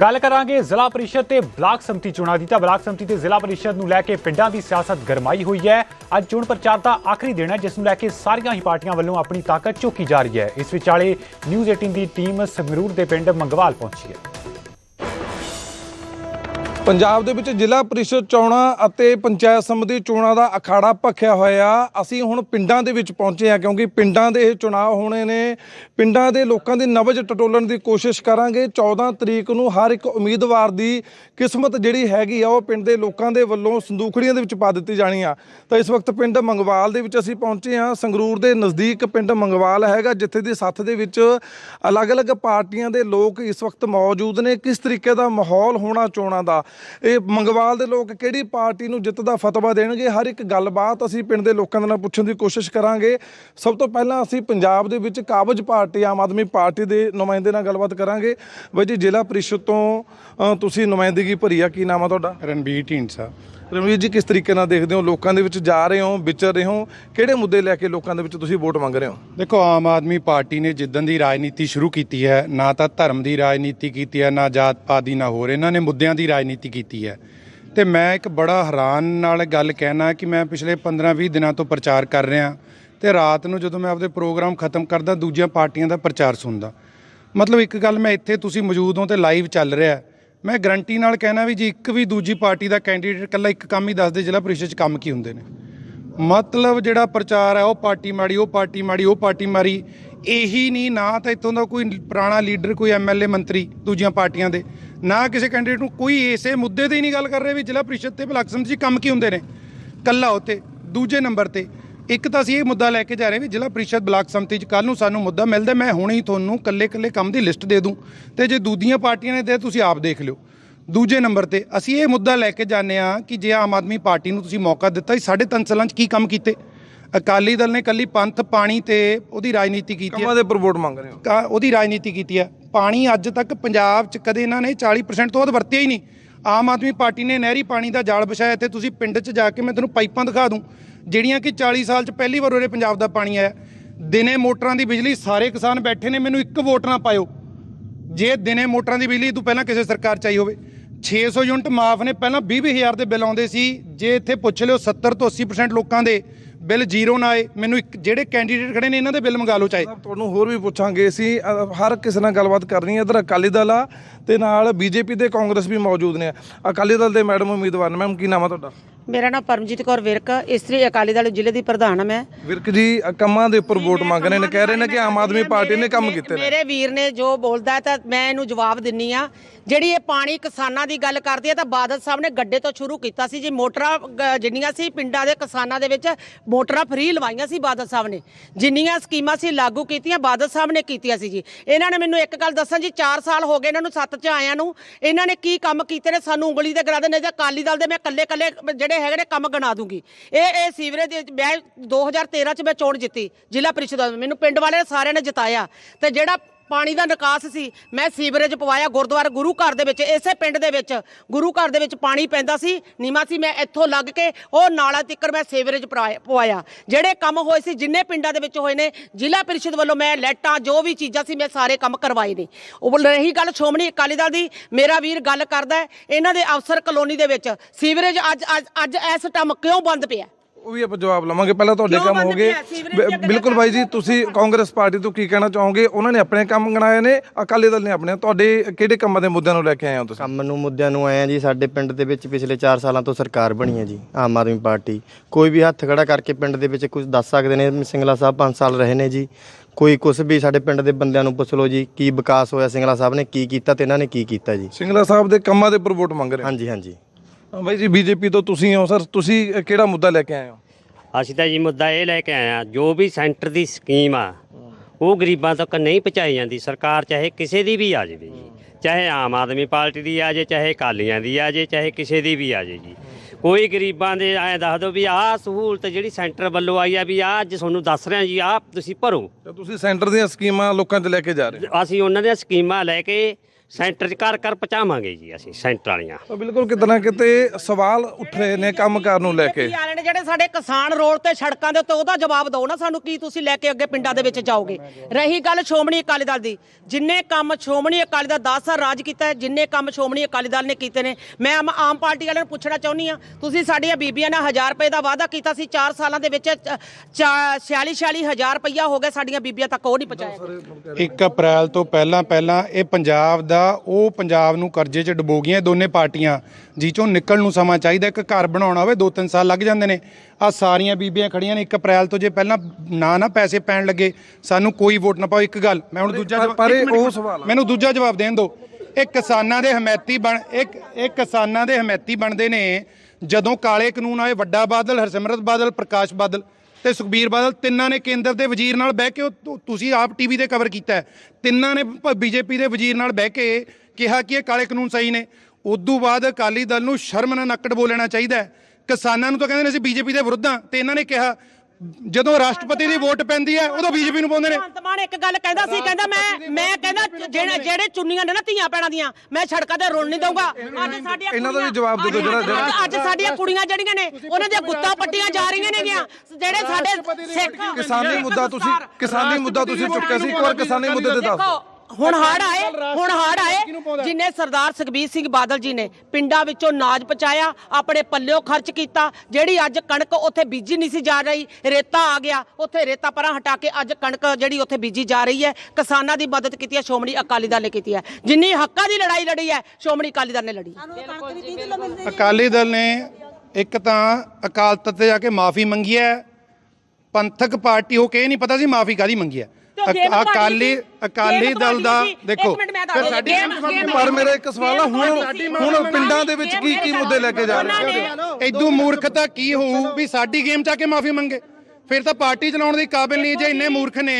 ਗੱਲ ਕਰਾਂਗੇ ਜ਼ਿਲ੍ਹਾ ਪਰਿਸ਼ਦ ਤੇ ਬਲਾਕ ਸੰਮਤੀ ਚੋਣਾਂ ਦੀ। ਤਾਂ ਬਲਾਕ ਸੰਮਤੀ ਤੇ ਜ਼ਿਲ੍ਹਾ ਪਰਿਸ਼ਦ ਨੂੰ ਲੈ ਕੇ ਪਿੰਡਾਂ ਦੀ ਸਿਆਸਤ ਗਰਮਾਈ ਹੋਈ ਹੈ। ਅੱਜ ਚੋਣ ਪ੍ਰਚਾਰ ਦਾ ਆਖਰੀ ਦਿਨ ਹੈ, ਜਿਸ ਨੂੰ ਲੈ ਕੇ ਸਾਰੀਆਂ ਹੀ ਪਾਰਟੀਆਂ ਵੱਲੋਂ ਆਪਣੀ ਤਾਕਤ ਝੋਕੀ ਜਾ ਰਹੀ ਹੈ। ਇਸ ਵਿਚਾਲੇ ਨਿਊਜ਼ 18 ਦੀ ਟੀਮ ਸੰਗਰੂਰ ਦੇ ਪਿੰਡ ਮੰਗਵਾਲ ਪਹੁੰਚੀ ਹੈ। ਪੰਜਾਬ ਦੇ ਵਿੱਚ ਜ਼ਿਲ੍ਹਾ ਪ੍ਰੀਸ਼ਦ ਚੋਣਾਂ ਅਤੇ ਪੰਚਾਇਤ ਸੰਬੰਧੀ ਚੋਣਾਂ ਦਾ ਅਖਾੜਾ ਭਖਿਆ ਹੋਇਆ। ਅਸੀਂ ਹੁਣ ਪਿੰਡਾਂ ਦੇ ਵਿੱਚ ਪਹੁੰਚੇ ਹਾਂ ਕਿਉਂਕਿ ਪਿੰਡਾਂ ਦੇ ਇਹ ਚੋਣਾਂ ਹੋਣੇ ਨੇ। ਪਿੰਡਾਂ ਦੇ ਲੋਕਾਂ ਦੀ ਨਬਜ ਟਟੋਲਣ ਦੀ ਕੋਸ਼ਿਸ਼ ਕਰਾਂਗੇ। 14 ਤਰੀਕ ਨੂੰ ਹਰ ਇੱਕ ਉਮੀਦਵਾਰ ਦੀ ਕਿਸਮਤ ਜਿਹੜੀ ਹੈਗੀ ਆ, ਉਹ ਪਿੰਡ ਦੇ ਲੋਕਾਂ ਦੇ ਵੱਲੋਂ ਸੰਦੂਖੜੀਆਂ ਦੇ ਵਿੱਚ ਪਾ ਦਿੱਤੀ ਜਾਣੀ ਆ। ਤਾਂ ਇਸ ਵਕਤ ਪਿੰਡ ਮੰਗਵਾਲ ਦੇ ਵਿੱਚ ਅਸੀਂ ਪਹੁੰਚੇ ਹਾਂ। ਸੰਗਰੂਰ ਦੇ ਨਜ਼ਦੀਕ ਪਿੰਡ ਮੰਗਵਾਲ ਹੈਗਾ, ਜਿੱਥੇ ਦੀ ਸੱਥ ਦੇ ਵਿੱਚ ਅਲੱਗ-ਅਲੱਗ ਪਾਰਟੀਆਂ ਦੇ ਲੋਕ ਇਸ ਵਕਤ ਮੌਜੂਦ ਨੇ। ਕਿਸ ਤਰੀਕੇ ਦਾ ਮਾਹੌਲ ਹੋਣਾ ਚੋਣਾਂ ਦਾ? ਇਹ ਮੰਗਵਾਲ ਦੇ ਲੋਕ ਕਿਹੜੀ ਪਾਰਟੀ ਨੂੰ ਜਿੱਤ ਦਾ ਫਤਵਾ ਦੇਣਗੇ? ਹਰ ਇੱਕ ਗੱਲਬਾਤ ਅਸੀਂ ਪਿੰਡ ਦੇ ਲੋਕਾਂ ਦੇ ਨਾਲ ਪੁੱਛਣ ਦੀ ਕੋਸ਼ਿਸ਼ ਕਰਾਂਗੇ। ਸਭ ਤੋਂ ਪਹਿਲਾਂ ਅਸੀਂ ਪੰਜਾਬ ਦੇ ਵਿੱਚ ਕਾਬਜ ਪਾਰਟੀ, ਆਮ ਆਦਮੀ ਪਾਰਟੀ ਦੇ ਨੁਮਾਇੰਦੇ ਨਾਲ ਗੱਲਬਾਤ ਕਰਾਂਗੇ। ਬਾਈ ਜੀ, ਜ਼ਿਲ੍ਹਾ ਪ੍ਰੀਸ਼ਦ ਤੋਂ ਤੁਸੀਂ ਨੁਮਾਇੰਦਗੀ ਭਰੀ ਆ, ਕੀ ਨਾਮ ਆ ਤੁਹਾਡਾ? ਰਣਬੀਰ ਢੀਂਡਸਾ। ਰਮਵੀਰ ਜੀ, ਕਿਸ ਤਰੀਕੇ ਨਾਲ ਦੇਖਦੇ ਹੋ? ਲੋਕਾਂ ਦੇ ਵਿੱਚ ਜਾ ਰਹੇ ਹੋ, ਵਿਚਰ ਰਹੇ ਹੋ? ਕਿਹੜੇ ਮੁੱਦੇ ਲੈ ਕੇ ਲੋਕਾਂ ਦੇ ਵਿੱਚ ਤੁਸੀਂ ਵੋਟ ਮੰਗ ਰਹੇ ਹੋ? ਦੇਖੋ, ਆਮ ਆਦਮੀ ਪਾਰਟੀ ਨੇ ਜਿੱਦਣ ਦੀ ਰਾਜਨੀਤੀ ਸ਼ੁਰੂ ਕੀਤੀ ਹੈ, ਨਾ ਤਾਂ ਧਰਮ ਦੀ ਰਾਜਨੀਤੀ ਕੀਤੀ ਹੈ, ਨਾ ਜਾਤ ਪਾਤ ਦੀ ਨਾ ਹੋਰ, ਇਹਨਾਂ ਨੇ ਮੁੱਦਿਆਂ ਦੀ ਰਾਜਨੀਤੀ ਕੀਤੀ ਹੈ। ਤੇ ਮੈਂ ਇੱਕ ਬੜਾ ਹੈਰਾਨ ਨਾਲ ਗੱਲ ਕਹਿਣਾ ਕਿ ਮੈਂ ਪਿਛਲੇ 15-20 ਦਿਨਾਂ ਤੋਂ ਪ੍ਰਚਾਰ ਕਰ ਰਿਹਾ ਤੇ ਰਾਤ ਨੂੰ ਜਦੋਂ ਮੈਂ ਆਪਦੇ ਪ੍ਰੋਗਰਾਮ ਖਤਮ ਕਰਦਾ, ਦੂਜੀਆਂ ਪਾਰਟੀਆਂ ਦਾ ਪ੍ਰਚਾਰ ਸੁਣਦਾ। ਮਤਲਬ ਇੱਕ ਗੱਲ ਮੈਂ ਇੱਥੇ ਤੁਸੀਂ ਮੌਜੂਦ ਹੋ ਤੇ ਲਾਈਵ ਚੱਲ ਰਿਹਾ। ਮੈਂ ਗਰੰਟੀ ਨਾਲ ਕਹਿਣਾ ਵੀ ਜੀ ਇੱਕ ਵੀ ਦੂਜੀ ਪਾਰਟੀ ਦਾ ਕੈਂਡੀਡੇਟ ਇਕੱਲਾ ਇੱਕ ਕੰਮ ਹੀ ਦੱਸਦੇ, ਜ਼ਿਲ੍ਹਾ ਪ੍ਰੀਸ਼ਦ ਚ ਕੰਮ ਕੀ ਹੁੰਦੇ ਨੇ? ਮਤਲਬ ਜਿਹੜਾ ਪ੍ਰਚਾਰ ਹੈ ਉਹ ਪਾਰਟੀ ਮਾੜੀ, ਉਹ ਪਾਰਟੀ ਮਾੜੀ, ਉਹ ਪਾਰਟੀ ਮਾਰੀ ਇਹੀ ਨਹੀਂ, ਨਾ ਤਾਂ ਇੱਥੋਂ ਦਾ ਕੋਈ ਪੁਰਾਣਾ ਲੀਡਰ ਕੋਈ ਐਮਐਲਏ ਮੰਤਰੀ ਦੂਜੀਆਂ ਪਾਰਟੀਆਂ ਦੇ, ਨਾ ਕਿਸੇ ਕੈਂਡੀਡੇਟ ਨੂੰ ਕੋਈ ਇਸੇ ਮੁੱਦੇ ਤੇ ਹੀ ਨਹੀਂ ਗੱਲ ਕਰ ਰਹੇ ਵੀ ਜ਼ਿਲ੍ਹਾ ਪ੍ਰੀਸ਼ਦ ਤੇ ਬਲਾਕ ਸੰਮਤੀ 'ਚ ਕੰਮ ਕੀ ਹੁੰਦੇ ਨੇ? ਕੱਲਾ ਉੱਤੇ ਦੂਜੇ ਨੰਬਰ ਤੇ ਇੱਕ ਤਾਂ ਅਸੀਂ ਇਹ ਮੁੱਦਾ ਲੈ ਕੇ ਜਾ ਰਹੇ ਵੀ ਜ਼ਿਲ੍ਹਾ ਪ੍ਰੀਸ਼ਦ ਬਲਾਕ ਸੰਮਤੀ 'ਚ ਕੱਲ ਨੂੰ ਸਾਨੂੰ ਮੁੱਦਾ ਮਿਲਦਾ ਮੈਂ ਹੁਣੇ ਹੀ ਤੁਹਾਨੂੰ ਕੱਲੇ ਕੱਲੇ ਕੰਮ ਦੀ ਲਿਸਟ ਦੇ ਦੂੰ ਤੇ ਜੇ ਦੂਜੀਆਂ ਪਾਰਟੀਆਂ ਨੇ ਦੇ ਤੁਸੀਂ ਆਪ ਦੇਖ ਲਿਓ। ਦੂਜੇ ਨੰਬਰ ਤੇ ਅਸੀਂ ਇਹ ਮੁੱਦਾ ਲੈ ਕੇ ਜਾਂਦੇ ਆ ਕਿ ਜੇ ਆਮ ਆਦਮੀ ਪਾਰਟੀ ਨੂੰ ਤੁਸੀਂ ਮੌਕਾ ਦਿੱਤਾ ਸੀ ਸਾਢੇ ਤਿੰਨ ਸਾਲਾਂ 'ਚ ਕੀ ਕੰਮ ਕੀਤੇ? ਅਕਾਲੀ ਦਲ ਨੇ ਕੱਲੀ ਪੰਥ ਪਾਣੀ ਤੇ ਉਹਦੀ ਰਾਜਨੀਤੀ ਕੀਤੀ ਕੰਮਾਂ ਦੇ ਉੱਪਰ ਵੋਟ ਮੰਗ ਰਹੇ ਹੋ? ਕਾ- ਉਹਦੀ ਰਾਜਨੀਤੀ ਕੀਤੀ ਹੈ। ਪਾਣੀ ਅੱਜ ਤੱਕ ਪੰਜਾਬ 'ਚ ਕਦੇ ਇਹਨਾਂ ਨੇ 40% ਤੋਂ ਵੱਧ ਵਰਤਿਆ ਹੀ ਨਹੀਂ। ਆਮ ਆਦਮੀ ਪਾਰਟੀ ਨੇ ਨਹਿਰੀ ਪਾਣੀ ਦਾ ਜਾਲ ਵਿਛਾਇਆ ਤੇ ਤੁਸੀਂ ਪਿੰਡ 'ਚ ਜਾ ਕੇ ਮੈਂ ਤੁਹਾਨੂੰ ਪਾਈਪਾਂ ਦਿਖਾ ਦੂੰ। ਜਿਹੜੀਆਂ ਕਿ 40 ਸਾਲ 'ਚ ਪਹਿਲੀ ਵਾਰ ਉਰੇ ਪੰਜਾਬ ਦਾ ਪਾਣੀ ਆਇਆ। ਦਿਨੇ ਮੋਟਰਾਂ ਦੀ ਬਿਜਲੀ, ਸਾਰੇ ਕਿਸਾਨ ਬੈਠੇ ਨੇ, ਮੈਨੂੰ ਇੱਕ ਵੋਟ ਨਾ ਪਾਇਓ। ਜੇ ਦਿਨੇ ਮੋਟਰਾਂ ਦੀ ਬਿਜਲੀ ਤੋਂ ਪਹਿਲਾਂ ਕਿਸੇ ਸਰਕਾਰ ਚਾਹੀ ਹੋਵੇ। 600 ਯੂਨਿਟ ਮਾਫ ਨੇ, ਪਹਿਲਾਂ 20 ਹਜ਼ਾਰ ਦੇ ਬਿੱਲ ਆਉਂਦੇ ਸੀ। ਜੇ ਇੱਥੇ ਪੁੱਛ ਲਿਓ 70 ਤੋਂ 80% ਲੋਕਾਂ ਦੇ ਬਿੱਲ ਜ਼ੀਰੋ ਨਾ ਆਏ। ਮੈਨੂੰ ਇੱਕ, ਜਿਹੜੇ ਕੈਂਡੀਡੇਟ ਖੜੇ ਨੇ, ਇਹਨਾਂ ਦੇ ਬਿੱਲ ਮੰਗਾ ਲਓ ਚਾਹੇ। ਤੁਹਾਨੂੰ ਹੋਰ ਵੀ ਪੁੱਛਾਂਗੇ, ਅਸੀਂ ਹਰ ਕਿਸੇ ਨਾਲ ਗੱਲਬਾਤ ਕਰਨੀ ਹੈ। ਇਧਰ ਅਕਾਲੀ ਦਲ ਆ, ਤੇ ਨਾਲ ਬੀਜੇਪੀ ਤੇ ਕਾਂਗਰਸ ਵੀ ਮੌਜੂਦ ਨੇ। ਅਕਾਲੀ ਦਲ ਦੇ ਮੈਡਮ ਉਮੀਦਵਾਰ ਨੇ। ਮੈਮ, ਕੀ ਨਾਮ ਆ ਤੁਹਾਡਾ? ਮੇਰਾ ਨਾਮ ਪਰਮਜੀਤ ਕੌਰ ਵਿਰਕ ਇਸਤਰੀ ਅਕਾਲੀ ਦਲ ਜ਼ਿਲ੍ਹੇ ਦੀ ਪ੍ਰਧਾਨ ਹਾਂ ਮੈਂ। ਵਿਰਕ ਜੀ ਅ, ਕੰਮਾਂ ਦੇ ਉੱਪਰ ਵੋਟ ਮੰਗ ਰਹੇ ਨੇ ਕਹਿ ਰਹੇ ਨੇ ਕਿ ਆਮ ਆਦਮੀ ਪਾਰਟੀ ਨੇ ਕੰਮ ਕੀਤੇ ਨੇ। ਮੇਰੇ ਵੀਰ ਨੇ ਜੋ ਬੋਲਦਾ ਹੈ ਤਾਂ ਮੈਂ ਇਹਨੂੰ ਜਵਾਬ ਦਿੰਨੀ ਆ। ਜਿਹੜੀ ਇਹ ਪਾਣੀ ਕਿਸਾਨਾਂ ਦੀ ਗੱਲ ਕਰਦੀ ਹੈ ਤਾਂ ਬਾਦਲ ਸਾਹਿਬ ਨੇ ਗੱਡੇ ਤੋਂ ਸ਼ੁਰੂ ਕੀਤਾ ਸੀ ਜੀ। ਮੋਟਰਾਂ ਗ- ਜਿੰਨੀਆਂ ਸੀ ਪਿੰਡਾਂ ਦੇ ਕਿਸਾਨਾਂ ਦੇ ਵਿੱਚ ਮੋਟਰਾਂ ਫ੍ਰੀ ਲਵਾਈਆਂ ਸੀ ਬਾਦਲ ਸਾਹਿਬ ਨੇ। ਜਿੰਨੀਆਂ ਸਕੀਮਾਂ ਸੀ ਲਾਗੂ ਕੀਤੀਆਂ ਬਾਦਲ ਸਾਹਿਬ ਨੇ ਕੀਤੀਆਂ ਸੀ ਜੀ। ਇਹਨਾਂ ਨੇ ਮੈਨੂੰ ਇੱਕ ਗੱਲ ਦੱਸਾਂ ਜੀ 4 ਸਾਲ ਹੋ ਗਏ ਇਹਨਾਂ ਨੂੰ ਸੱਤ 'ਚ ਆਇਆਂ ਨੂੰ। ਇਹਨਾਂ ਨੇ ਕੀ ਕੰਮ ਕੀਤੇ ਨੇ? ਸਾਨੂੰ ਉਂਗਲੀ ਤੇ ਗਿਣਾ ਦੇ ਨਹੀਂ ਤਾਂ ਅਕਾਲੀ ਦਲ ਦੇ? ਮੈਂ ਕੱਲੇ ਕੱਲੇ ਜਿਹੜੇ ਹੈਗੇ ਨੇ, ਕੰਮ ਗਣਾ ਦੂੰਗੀ ਇਹ ਇਹ ਸੀਵਰੇਜ ਦੇ- ਮੈਂ 2013 ਚ ਮੈਂ ਚੋਣ ਜਿੱਤੀ, ਜ਼ਿਲ੍ਹਾ ਪ੍ਰੀਸ਼ਦ ਦਾ। ਮੈਨੂੰ ਪਿੰਡ ਵਾਲਿਆਂ ਨੇ ਸਾਰਿਆਂ ਨੇ ਜਿਤਾਇਆ ਤੇ ਜਿਹੜਾ ਪਾਣੀ ਦਾ ਨਿਕਾਸ ਸੀ। ਮੈਂ ਸੀਵਰੇਜ ਪਵਾਇਆ ਗੁਰਦੁਆਰਾ, ਗੁਰੂ ਘਰ ਦੇ ਵਿੱਚ, ਇਸੇ ਪਿੰਡ ਦੇ ਵਿੱਚ। ਗੁਰੂ ਘਰ ਦੇ ਵਿੱਚ ਪਾਣੀ ਪੈਂਦਾ ਸੀ। ਨੀਮਾ ਸੀ, ਮੈਂ ਇੱਥੋਂ ਲੱਗ ਕੇ ਉਹ ਨਾਲਾ ਤਿੱਕਰ ਮੈਂ ਸੀਵਰੇਜ ਪਰਾਇਆ- ਪਵਾਇਆ। ਜਿਹੜੇ ਕੰਮ ਹੋਏ ਸੀ, ਜਿੰਨੇ ਪਿੰਡਾਂ ਦੇ ਵਿੱਚ ਹੋਏ ਨੇ, ਜ਼ਿਲ੍ਹਾ ਪ੍ਰੀਸ਼ਦ ਵੱਲੋਂ ਮੈਂ ਲੈਟਾਂ, ਜੋ ਵੀ ਚੀਜ਼ਾਂ ਸੀ, ਮੈਂ ਸਾਰੇ ਕੰਮ ਕਰਵਾਏ ਨੇ। ਉਹ ਰਹੀ ਗੱਲ ਸ਼੍ਰੋਮਣੀ ਅਕਾਲੀ ਦਲ ਦੀ, ਮੇਰਾ ਵੀਰ ਗੱਲ ਕਰਦਾ ਇਹਨਾਂ ਦੇ ਅਫਸਰ ਕਲੋਨੀ ਦੇ ਵਿੱਚ, ਸੀਵਰੇਜ ਅੱਜ ਅੱਜ ਅੱਜ ਇਸ ਟਾਈਮ ਕਿਉਂ ਬੰਦ ਪਿਆ? ਉਹ ਵੀ ਆਪਾਂ ਜਵਾਬ ਲਵਾਂਗੇ। ਪਹਿਲਾਂ ਤੁਹਾਡੇ ਕਿਉਂ ਕੰਮ ਹੋ ਬੰਦ ਗਏ ਪਿਆ? ਸੀਵਰੇਜ ਦੀਆਂ ਬ- ਬਿਲਕੁਲ ਬਾਈ ਜੀ ਤੁਸੀਂ ਕਾਂਗਰਸ ਪਾਰਟੀ ਤੋਂ ਕੀ ਕਹਿਣਾ ਚਾਹੋਗੇ? ਉਹਨਾਂ ਨੇ ਆਪਣੇ ਕੰਮ ਗਣਾਏ ਨੇ ਅਕਾਲੀ ਦਲ ਨੇ ਆਪਣੇ। ਤੁਹਾਡੇ ਕਿਹੜੇ ਕੰਮਾਂ ਦੇ ਮੁੱਦਿਆਂ ਨੂੰ ਲੈ ਕੇ ਆਏ ਹੋ ਤੁਸੀਂ? ਕੰਮ ਨੂੰ ਮੁੱਦਿਆਂ ਨੂੰ ਆਏ ਆ ਜੀ ਸਾਡੇ ਪਿੰਡ ਦੇ ਵਿੱਚ ਪਿਛਲੇ 4 ਸਾਲਾਂ ਤੋਂ ਸਰਕਾਰ ਬਣੀ ਹੈ ਜੀ ਆਮ ਆਦਮੀ ਪਾਰਟੀ। ਕੋਈ ਵੀ ਹੱਥ ਖੜਾ ਕਰਕੇ ਪਿੰਡ ਦੇ ਵਿੱਚ ਕੁਝ ਦੱਸ ਸਕਦੇ ਨੇ ਸਿੰਗਲਾ ਸਾਹਿਬ 5 ਸਾਲ ਰਹੇ ਨੇ ਜੀ। ਕੋਈ ਕੁਝ ਵੀ ਸਾਡੇ ਪਿੰਡ ਦੇ ਬੰਦਿਆਂ ਨੂੰ ਪੁੱਛ ਲਓ ਜੀ ਕੀ ਵਿਕਾਸ ਹੋਇਆ ਸਿੰਗਲਾ ਸਾਹਿਬ ਨੇ ਕੀ ਕੀਤਾ ਤੇ ਇਹਨਾਂ ਨੇ ਕੀ ਕੀਤਾ ਜੀ। ਸਿੰਗਲਾ ਸਾਹਿਬ ਦੇ ਕੰਮਾਂ ਦੇ ਉੱਪਰ ਵੋਟ ਮੰਗ ਰਹੇ ਹਾਂਜੀ ਹਾਂਜੀ। ਹੋ ਬਾਈ ਜੀ ਬੀਜੇਪੀ ਤੋਂ ਤੁਸੀਂ ਹੋ ਸਰ। ਤੁਸੀਂ ਕਿਹੜਾ ਮੁੱਦਾ ਲੈ ਕੇ ਆਏ ਹੋ? ਅਸੀਂ ਤਾਂ ਜੀ ਮੁੱਦਾ ਇਹ ਲੈ ਕੇ ਆਏ ਆ ਜੋ ਵੀ ਸੈਂਟਰ ਦੀ ਸਕੀਮ ਆ ਉਹ ਗਰੀਬਾਂ ਤੱਕ ਨਹੀਂ ਪਹੁੰਚਾਈ ਜਾਂਦੀ। ਸਰਕਾਰ ਚਾਹੇ ਕਿਸੇ ਦੀ ਵੀ ਆ ਜਾਵੇ ਜੀ ਚਾਹੇ ਆਮ ਆਦਮੀ ਪਾਰਟੀ ਦੀ ਆ ਜੇ ਚਾਹੇ ਅਕਾਲੀਆਂ ਦੀ ਆ ਜੇ ਚਾਹੇ ਕਿਸੇ ਦੀ ਵੀ ਆ ਜੇ ਜੀ। ਕੋਈ ਗਰੀਬਾਂ ਦੇ ਐ ਦੱਸ ਦਿਓ ਵੀ ਆਹ ਸਹੂਲਤ ਜਿਹੜੀ ਸੈਂਟਰ ਵੱਲੋਂ ਆਈ ਆ ਵੀ ਆਹ ਅੱਜ ਤੁਹਾਨੂੰ ਦੱਸ ਰਿਹਾ ਜੀ ਆਹ ਤੁਸੀਂ ਭਰੋ। ਤੇ ਤੁਸੀਂ ਸੈਂਟਰ ਦੀਆਂ ਸਕੀਮਾਂ ਲੋਕਾਂ 'ਚ ਲੈ ਕੇ ਜਾ ਰਹੇ ਹੋ? ਅਸੀਂ ਉਹਨਾਂ ਦੀਆਂ ਸਕੀਮਾਂ ਲੈ ਕੇ ਸੈਂਟਰ 'ਚ ਘਰ ਘਰ ਪਹੁੰਚਾਵਾਂਗੇ ਜੀ ਅਸੀਂ ਸੈਂਟਰ ਵਾਲੀਆਂ। ਤਾਂ ਬਿਲਕੁਲ ਕਿਤੇ ਨਾ ਕਿਤੇ ਸਵਾਲ ਉੱਠ ਰਹੇ ਨੇ ਕੰਮਕਾਰ ਨੂੰ ਲੈ ਕੇ। ਕੀ ਆਲੇ ਨੇ ਜਿਹੜੇ ਸਾਡੇ ਕਿਸਾਨ ਰੋਡ ਤੇ ਸੜਕਾਂ ਦੇ ਉੱਤੇ ਉਹਦਾ ਜਵਾਬ ਦਿਓ ਨਾ ਸਾਨੂੰ ਕੀ ਤੁਸੀਂ ਲੈ ਕੇ ਅੱਗੇ ਪਿੰਡਾਂ ਦੇ ਵਿੱਚ ਜਾਓਗੇ। ਰਹੀ ਗੱਲ ਸ਼੍ਰੋਮਣੀ ਅਕਾਲੀ ਦਲ ਦੀ ਜਿੰਨੇ ਕੰਮ ਸ਼੍ਰੋਮਣੀ ਅਕਾਲੀ ਦਲ 10 ਸਾਲ ਰਾਜ ਕੀਤਾ ਹੈ ਜਿੰਨੇ ਕੰਮ ਸ਼੍ਰੋਮਣੀ ਅਕਾਲੀ ਦਲ ਨੇ ਕੀਤੇ ਨੇ ਮੈਂ ਆਮ- ਆਮ ਪਾਰਟੀ ਵਾਲਿਆਂ ਨੂੰ ਪੁੱਛਣਾ ਚਾਹੁੰਦੀ ਆ ਤੁਸੀਂ ਸਾਡੀਆਂ ਬੀਬੀਆਂ ਨਾਲ 1000 ਰੁਪਏ ਦਾ ਵਾਅਦਾ ਕੀਤਾ ਸੀ 4 ਸਾਲਾਂ ਦੇ ਵਿੱਚ 46 46 ਹਜ਼ਾਰ ਰੁਪਈਆ ਹੋ ਗਿਆ ਸਾਡੀਆਂ ਬੀਬੀਆਂ ਤੱਕ ਉਹ ਨਹੀਂ ਪਹੁੰਚਾਇਆ। 1 ਅਪ੍ਰੈਲ ਤੋਂ ਪਹਿਲਾਂ ਪਹਿਲਾਂ ਇਹ ਪੰਜਾਬ ਦਾ ਉਹ ਪੰਜਾਬ ਨੂੰ ਕਰਜ਼ੇ 'ਚ ਡੁਬੋ ਗਈਆਂ ਦੋਨੇ ਪਾਰਟੀਆਂ ਜੀ ਚੋਂ ਨਿਕਲਣ ਨੂੰ ਸਮਾਂ ਚਾਹੀਦਾ ਇੱਕ ਘਰ ਬਣਾਉਣਾ ਹੋਵੇ 2-3 ਸਾਲ ਲੱਗ ਜਾਂਦੇ ਨੇ ਆ ਸਾਰੀਆਂ ਬੀਬੀਆਂ ਖੜੀਆਂ ਨੇ 1 ਅਪ੍ਰੈਲ ਤੋਂ ਜੇ ਪਹਿਲਾਂ ਨਾ ਨਾ ਪੈਸੇ ਪੈਣ ਲੱਗੇ ਸਾਨੂੰ ਕੋਈ ਵੋਟ ਨਾ ਪਾਓ ਇੱਕ ਗੱਲ ਮੈਂ ਹੁਣ ਦੂਜਾ ਪਰ- ਉਹ ਸਵਾਲ ਆ। ਮੈਨੂੰ ਦੂਜਾ ਜਵਾਬ ਦੇਣ ਦਿਓ ਇਹ ਕਿਸਾਨਾਂ ਦੇ ਹਮਾਇਤੀ ਬਣ ਇੱਕ ਇਹ ਕਿਸਾਨਾਂ ਦੇ ਹਮਾਇਤੀ ਬਣਦੇ ਨੇ ਜਦੋਂ ਕਾਲੇ ਕਾਨੂੰਨ ਆਏ ਵੱਡਾ ਬਾਦਲ ਹਰਸਿਮਰਤ ਬਾਦਲ ਪ੍ਰਕਾਸ਼ ਬਾਦਲ ਤੇ ਸੁਖਬੀਰ ਬਾਦਲ ਤਿੰਨਾਂ ਨੇ ਕੇਂਦਰ ਦੇ ਵਜ਼ੀਰ ਨਾਲ ਬਹਿ ਕੇ ਉਹ ਤੁਸੀਂ ਆਪ ਟੀਵੀ ਤੇ ਕਵਰ ਕੀਤਾ ਤਿੰਨਾਂ ਨੇ ਬੀਜੇਪੀ ਦੇ ਵਜ਼ੀਰ ਨਾਲ ਬਹਿ ਕੇ ਕਿਹਾ ਕਿ ਇਹ ਕਾਲੇ ਕਾਨੂੰਨ ਸਹੀ ਨੇ। ਉਦੋਂ ਬਾਅਦ ਅਕਾਲੀ ਦਲ ਨੂੰ ਸ਼ਰਮ ਨਾਲ ਨੱਕੜ ਬੋਲਣਾ ਚਾਹੀਦਾ ਕਿਸਾਨਾਂ ਨੂੰ ਤਾਂ ਕਹਿੰਦੇ ਨੇ ਅਸੀਂ ਬੀਜੇਪੀ ਦੇ ਵਿਰੁੱਧ ਹਾਂ, ਤੇ ਇਹਨਾਂ ਨੇ ਕਿਹਾ ਜਦੋਂ ਰਾਸ਼ਟਰਪਤੀ ਦੀ ਵੋਟ ਪੈਂਦੀ ਹੈ ਉਦੋਂ ਬੀਜੇਪੀ ਨੂੰ ਪਾਉਂਦੇ ਨੇ। ਭਗਵੰਤ ਮਾਨ ਇੱਕ ਗੱਲ ਕਹਿੰਦਾ ਸੀ ਕਹਿੰਦਾ ਮੈਂ ਮੈਂ ਕਹਿੰਦਾ ਜਿਹੜੇ ਜਿਹੜੇ ਚੁੰਨੀਆਂ ਨੇ ਨਾ ਧੀਆਂ ਪੈਣਾਂ ਦੀਆਂ ਮੈਂ ਸੜਕਾਂ ਤੇ ਰੋਣ ਨਹੀਂ ਦਊਗਾ। ਅੱਜ ਸਾਡੀਆਂ ਇਹਨਾਂ ਦਾ ਵੀ ਕੁੜੀਆਂ- ਜਵਾਬ ਦੇ ਦਿਓ ਜਿਹੜਾ- ਜਿਹੜਾ- ਅੱਜ- ਅੱਜ ਸਾਡੀਆਂ ਕੁੜੀਆਂ ਜਿਹੜੀਆਂ ਨੇ ਉਹਨਾਂ ਦੀਆਂ ਗੁੱਤਾਂ ਪੱਟੀਆਂ ਜਾ ਰਹੀਆਂ ਨੇਗੀਆਂ। ਜਿਹੜੇ ਸਾਡੇ ਸਿੱਖ ਕਿਸਾਨੀ ਮੁੱਦਾ ਤੁਸੀਂ ਕਿਸਾਨੀ ਮੁੱਦਾ ਤੁਸੀਂ ਚੁੱਕਿਆ ਸੀ ਇੱਕ ਵਾਰ ਕਿਸਾਨੀ ਮੁੱਦੇ ਤੇ ਦੱਸ ਹੁਣ ਹੜ ਆਏ ਹੁਣ ਹੜ ਆਏ ਜਿਨੇ ਸਰਦਾਰ ਸੁਖਬੀਰ ਸਿੰਘ ਬਾਦਲ ਜੀ ਨੇ ਪਿੰਡਾਂ ਵਿੱਚੋਂ ਨਾਜ ਪਹੁੰਚਾਇਆ ਆਪਣੇ ਪੱਲਿਓ ਖਰਚ ਕੀਤਾ ਜਿਹੜੀ ਅੱਜ ਕਣਕ ਉੱਥੇ ਬੀਜੀ ਨਹੀਂ ਸੀ ਜਾ ਰਹੀ ਰੇਤਾ ਆ ਗਿਆ ਉੱਥੇ ਰੇਤਾ ਪਰਾਂ ਹਟਾ ਕੇ ਅੱਜ ਕਣਕ ਜਿਹੜੀ ਉੱਥੇ ਬੀਜੀ ਜਾ ਰਹੀ ਹੈ ਕਿਸਾਨਾਂ ਦੀ ਮਦਦ ਕੀਤੀ ਹੈ ਸ਼੍ਰੋਮਣੀ ਅਕਾਲੀ ਦਲ ਨੇ ਕੀਤੀ ਹੈ। ਜਿੰਨੀ ਹੱਕਾਂ ਦੀ ਲੜਾਈ ਲੜੀ ਹੈ ਸ਼੍ਰੋਮਣੀ ਅਕਾਲੀ ਦਲ ਨੇ ਲੜੀ। ਅਕਾਲੀ ਦਲ ਨੇ ਇੱਕ ਤਾਂ ਅਕਾਲ ਤਖਤ ਤੇ ਜਾ ਕੇ ਮਾਫੀ ਮੰਗੀ ਹੈ ਪੰਥਕ ਪਾਰਟੀ ਹੋ ਕੇ ਇਹ ਨਹੀਂ ਪਤਾ ਸੀ ਮਾਫੀ ਕਾਦੀ ਮੰਗੀ ਹੈ। ਉਹ ਅਕਾਲੀ। ਅਕਾਲੀ ਦਲ ਦਾ। ਦੇਖੋ ਫਿਰ ਸਾਡੀ ਪਰ ਮੇਰਾ ਇੱਕ ਸਵਾਲ ਆ ਹੁਣ ਹੁਣ ਪਿੰਡਾਂ ਦੇ ਵਿੱਚ ਕੀ ਕੀ ਮੁੱਦੇ ਲੈ ਕੇ ਜਾ ਰਹੇ ਹੋ ਇਦੋਂ ਮੂਰਖਤਾ ਕੀ ਹੋਊ ਵੀ ਸਾਡੀ ਗੇਮ ਚ ਆ ਕੇ ਮਾਫੀ ਮੰਗੇ ਫਿਰ ਤਾਂ ਪਾਰਟੀ ਚਲਾਉਣ ਦੇ ਕਾਬਿਲ ਨਹੀਂ ਜੇ ਇੰਨੇ ਮੂਰਖ ਨੇ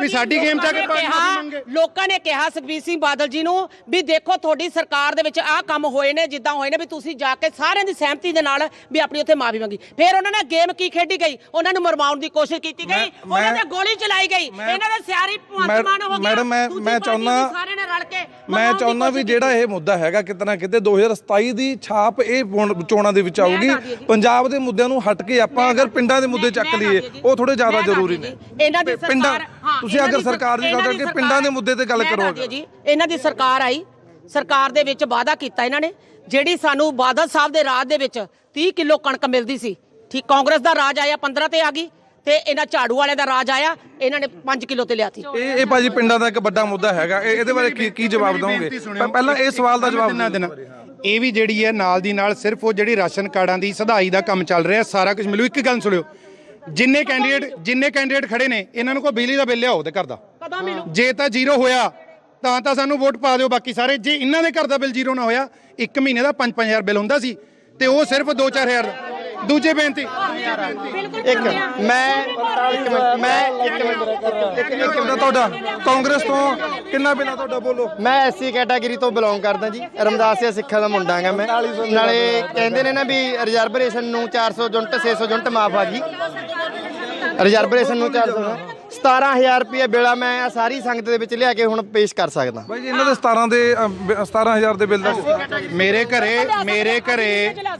ਵੀ ਸਾਡੀ ਗੇਮ ਚ ਆ ਕੇ ਲੋਕਾਂ ਨੇ ਮਾਫੀ ਕਿਹਾ- ਮੰਗੇ। ਲੋਕਾਂ ਨੇ ਕਿਹਾ ਸੁਖਬੀਰ ਸਿੰਘ ਬਾਦਲ ਜੀ ਨੂੰ ਵੀ ਦੇਖੋ ਤੁਹਾਡੀ ਸਰਕਾਰ ਦੇ ਵਿੱਚ ਆਹ ਕੰਮ ਹੋਏ ਨੇ ਜਿੱਦਾਂ ਹੋਏ ਨੇ ਵੀ ਤੁਸੀਂ ਜਾ ਕੇ ਸਾਰਿਆਂ ਦੀ ਸਹਿਮਤੀ ਦੇ ਨਾਲ ਵੀ ਆਪਣੀ ਉੱਥੇ ਮਾਫੀ ਮੰਗੀ। ਫਿਰ ਉਹਨਾਂ ਨੇ ਗੇਮ ਕੀ ਖੇਡੀ ਗਈ? ਉਹਨਾਂ ਨੂੰ ਮਰਵਾਉਣ ਦੀ ਕੋਸ਼ਿਸ਼ ਕੀਤੀ ਗਈ। ਉਹਨਾਂ ਤੇ ਗੋਲੀ ਚਲਾਈ ਗਈ। ਇਹਨਾਂ ਦੇ ਸਿਆਰੀ ਭਗਵੰਤਮਾਨ ਹੋ ਗਿਆ ਮੈਡਮ, ਮੈਂ- ਮੈਂ ਪਾਰਟੀ ਚਾਹੁੰਦਾ- ਸਾਰਿਆਂ ਨੇ ਰਲ ਕੇ ਮੈਂ ਚਾਹੁੰਦਾ ਵੀ ਜਿਹੜਾ ਇਹ ਮੁੱਦਾ ਹੈਗਾ ਕਿਤੇ ਨਾ ਕਿਤੇ 2027 ਦੀ ਛਾਪ ਇਹ ਚੋਣਾਂ ਦੇ ਵਿੱਚ ਆਊਗੀ। ਪੰਜਾਬ ਦੇ ਮੁੱਦਿਆਂ ਨੂੰ ਹਟ ਕੇ ਆਪਾਂ ਅਗਰ ਪਿੰਡਾਂ ਦੇ ਮੁੱਦੇ ਚੱਕ ਲਈਏ। ਉਹ ਥੋੜੇ ਜ਼ਿਆਦਾ ਜ਼ਰੂਰੀ ਨੇ। ਇਹਨਾਂ ਦੀ ਸਰਕਾਰ ਹਾਂ, ਤੁਸੀਂ ਅਗਰ ਸਰਕਾਰ ਦੀ ਗੱਲ ਕਰਕੇ ਪਿੰਡਾਂ ਦੇ ਮੁੱਦੇ ਤੇ ਗੱਲ ਕਰੋ ਜੀ। ਇਹਨਾਂ ਦੀ ਸਰਕਾਰ ਆਈ। ਸਰਕਾਰ ਦੇ ਵਿੱਚ ਵਾਅਦਾ ਕੀਤਾ ਇਹਨਾਂ ਨੇ ਜਿਹੜੀ ਸਾਨੂੰ ਬਾਦਲ ਸਾਹਿਬ ਦੇ ਰਾਜ ਦੇ ਵਿੱਚ 30 ਕਿਲੋ ਕਣਕ ਮਿਲਦੀ ਸੀ। ਠੀਕ ਕਾਂਗਰਸ ਦਾ ਰਾਜ ਆਇਆ 15 ਤੇ ਆ ਗਈ ਤੇ ਇਹਨਾਂ ਝਾੜੂ ਵਾਲੇ ਦਾ ਰਾਜ ਆਇਆ ਇਹਨਾਂ ਨੇ 5 ਕਿਲੋ ਤੇ ਲਿਆਤੀ। ਇਹ ਇਹ ਭਾਜੀ ਪਿੰਡਾਂ ਦਾ ਇੱਕ ਵੱਡਾ ਮੁੱਦਾ ਹੈਗਾ। ਇਹ- ਇਹਦੇ ਬਾਰੇ ਕੀ ਕੀ ਜਵਾਬ ਦਵੋਗੇ ਪਹਿਲਾਂ ਇਹ ਸਵਾਲ ਦਾ ਜਵਾਬ ਦਿਨਾਂ ਦਿਨਾਂ। ਇਹ ਵੀ ਜਿਹੜੀ ਹੈ ਨਾਲ ਦੀ ਨਾਲ ਸਿਰਫ ਉਹ ਜਿਹੜੀ ਰਾਸ਼ਨ ਕਾਰਡਾਂ ਦੀ ਸਧਾਈ ਦਾ ਕੰਮ ਚੱਲ ਰਿਹਾ ਸਾਰਾ ਕੁਝ ਮਿਲੂ। ਇੱਕ ਗੱਲ ਸੁਣਿਓ। ਜਿੰਨੇ ਕੈਂਡੀਡੇਟ ਜਿੰਨੇ ਕੈਂਡੀਡੇਟ ਖੜੇ ਨੇ ਇਹਨਾਂ ਨੂੰ ਕੋਈ ਬਿਜਲੀ ਦਾ ਬਿੱਲ ਲਿਆਓ ਤੇ ਘਰ ਦਾ। ਕਦੋਂ ਮਿਲੂ? ਜੇ ਤਾਂ ਜ਼ੀਰੋ ਹੋਇਆ ਤਾਂ ਤਾਂ ਸਾਨੂੰ ਵੋਟ ਪਾ ਦਿਓ ਬਾਕੀ ਸਾਰੇ। ਜੇ ਇਹਨਾਂ ਦੇ ਘਰ ਦਾ ਬਿੱਲ ਜ਼ੀਰੋ ਨਾ ਹੋਇਆ ਇੱਕ ਮਹੀਨੇ ਦਾ 5-5000 ਬਿੱਲ ਹੁੰਦਾ ਸੀ ਤੇ ਉਹ ਸਿਰਫ 2-4000 ਦੂਜੇ ਬੇਨਤੀ ਇੱਕ ਮੈਂ ਇੱਕ ਮਿੰਟ ਮੈਂ ਇੱਕ ਮਿੰਟ ਇੱਕ ਮਿੰਟ ਤੁਹਾਡਾ ਕਾਂਗਰਸ ਤੋਂ ਕਿੰਨਾ ਬਿੱਲ ਆ ਤੁਹਾਡਾ ਬੋਲੋ? ਮੈਂ ਐਸਸੀ ਕੈਟਾਗਰੀ ਤੋਂ ਬਿਲੋਂਗ ਕਰਦਾ ਜੀ। ਰਮਦਾਸੀਆ ਸਿੱਖਾਂ ਦਾ ਮੁੰਡਾ ਹਾਂ ਮੈਂ। ਨਾਲੇ ਕਹਿੰਦੇ ਨੇ ਨਾ ਵੀ ਰਿਜ਼ਰਵੇਸ਼ਨ ਨੂੰ 400 ਯੂਨਿਟ 600 ਯੂਨਿਟ ਮਾਫ ਆ ਗਈ ਰਿਜ਼ਰਵੇਸ਼ਨ ਨੂੰ 400 17000 ਰੁਪਏ ਬਿਲਾ ਮੈਂ ਆਹ ਸਾਰੀ ਸੰਗਤ ਦੇ ਵਿੱਚ ਲਿਆ ਕੇ ਹੁਣ ਪੇਸ਼ ਕਰ ਸਕਦਾ। ਬਾਈ ਜੀ ਇਹਨਾਂ ਦੇ 17 ਦੇ ਅ, ਬ- 17000 ਦੇ ਬਿੱਲ ਦਾ ਮੇਰੇ ਘਰੇ ਮੇਰੇ ਘਰੇ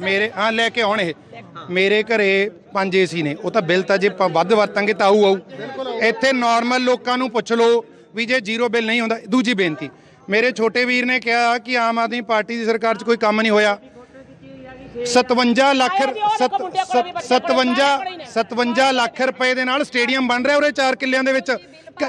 ਮੇਰੇ ਹਾਂ ਲੈ ਕੇ ਆਉਣ ਇਹ। ਮੇਰੇ ਘਰੇ ਪੰਜ ਏਸੀ ਨੇ। ਉਹ ਤਾਂ ਬਿੱਲ ਤਾਂ ਜੇ ਆਪਾਂ ਵੱਧ ਵਰਤਾਂਗੇ ਤਾਂ ਆਊ ਆਊ। ਇੱਥੇ ਨਾਰਮਲ ਲੋਕਾਂ ਨੂੰ ਪੁੱਛ ਲਓ ਵੀ ਜੇ ਜ਼ੀਰੋ ਬਿੱਲ ਨਹੀਂ ਹੁੰਦਾ ਦੂਜੀ ਬੇਨਤੀ। ਮੇਰੇ ਛੋਟੇ ਵੀਰ ਨੇ ਕਿਹਾ ਕਿ ਆਮ ਆਦਮੀ ਪਾਰਟੀ ਦੀ ਸਰਕਾਰ 'ਚ ਕੋਈ ਕੰਮ ਨਹੀਂ ਹੋਇਆ। 57 ਲੱਖ ਆਏ ਜੀ, ਉਹ ਦੇਖੋ ਮੁੰਡਿਆਂ ਕੋਲ ਵੀ ਬੱਚੇ 57 ਕੋਲ ਹੀ ਨੇ। 57 ਲੱਖ ਰੁਪਏ ਦੇ ਨਾਲ ਸਟੇਡੀਅਮ ਬਣ ਰਿਹਾ ਉਰੇ 4 ਕਿੱਲਿਆਂ ਦੇ ਵਿੱਚ।